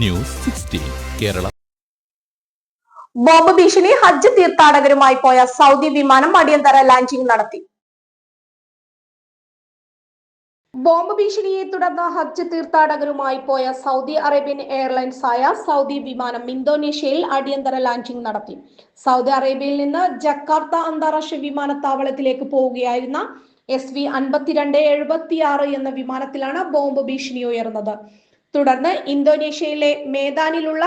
News sixteen Kerala. Bomb ഭീഷണി ഹജ്ജ് തീർത്ഥാടകരുമായി പോയ സൗദി വിമാനം അടിയന്തര ലാൻഡിംഗ് നടത്തി. ബോംബ് ഭീഷണിയെ തുടർന്ന് ഹജ്ജ് തീർത്ഥാടകരുമായി പോയ സൗദി അറേബ്യൻ എയർലൈൻസ് ആയ സൗദി വിമാനം ഇന്തോനേഷ്യയിൽ അടിയന്തര ലാൻഡിംഗ് നടത്തി. സൗദി അറേബ്യയിൽ നിന്ന് ജക്കാർത്ത അന്താരാഷ്ട്ര വിമാനത്താവളത്തിലേക്ക് പോവുകയായിരുന്ന എസ് വി അൻപത്തിരണ്ട് എഴുപത്തിയാറ് എന്ന വിമാനത്തിലാണ് ബോംബ് ഭീഷണി ഉയർന്നത്. തുടർന്ന് ഇന്തോനേഷ്യയിലെ മേദാനിലുള്ള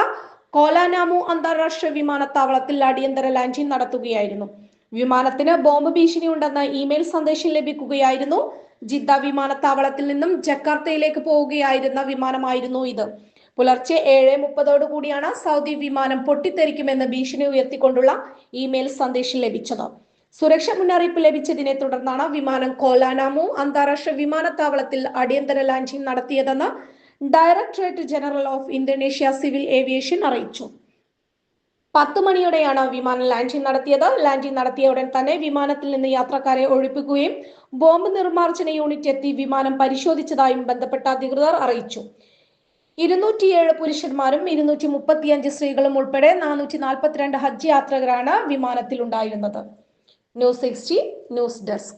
കോലാനാമു അന്താരാഷ്ട്ര വിമാനത്താവളത്തിൽ അടിയന്തര ലാൻഡിംഗ് നടത്തുകയായിരുന്നു. വിമാനത്തിന് ബോംബ് ഭീഷണി ഉണ്ടെന്ന ഇമെയിൽ സന്ദേശം ലഭിക്കുകയായിരുന്നു. ജിദ്ദ വിമാനത്താവളത്തിൽ നിന്നും ജക്കാർത്തയിലേക്ക് പോവുകയായിരുന്ന വിമാനമായിരുന്നു ഇത്. പുലർച്ചെ ഏഴ് മുപ്പതോടു കൂടിയാണ് സൗദി വിമാനം പൊട്ടിത്തെറിക്കുമെന്ന് ഭീഷണി ഉയർത്തിക്കൊണ്ടുള്ള ഇമെയിൽ സന്ദേശം ലഭിച്ചത്. സുരക്ഷ മുന്നറിയിപ്പ് ലഭിച്ചതിനെ തുടർന്നാണ് വിമാനം കോലാനാമു അന്താരാഷ്ട്ര വിമാനത്താവളത്തിൽ അടിയന്തര ലാൻഡിംഗ് നടത്തിയതെന്ന് directorate general of Indonesia civil aviation അറിയിച്ചു. പത്ത് മണിയോടെയാണ് വിമാനം ലാൻഡിംഗ് നടത്തിയത്. ലാൻഡിംഗ് നടത്തിയ ഉടൻ തന്നെ വിമാനത്തിൽ നിന്ന് യാത്രക്കാരെ ഒഴിപ്പിക്കുകയും ബോംബ് നിർമ്മാർജന യൂണിറ്റ് എത്തി വിമാനം പരിശോധിച്ചതായും ബന്ധപ്പെട്ട അധികൃതർ അറിയിച്ചു. ഇരുന്നൂറ്റിയേഴ് പുരുഷന്മാരും ഇരുന്നൂറ്റി മുപ്പത്തിയഞ്ച് സ്ത്രീകളും ഉൾപ്പെടെ നാനൂറ്റി നാൽപ്പത്തിരണ്ട് ഹജ്ജ് യാത്രകരാണ് വിമാനത്തിൽ ഉണ്ടായിരുന്നത് ന്യൂസ് സിക്സ്റ്റി ന്യൂസ് ഡെസ്ക്.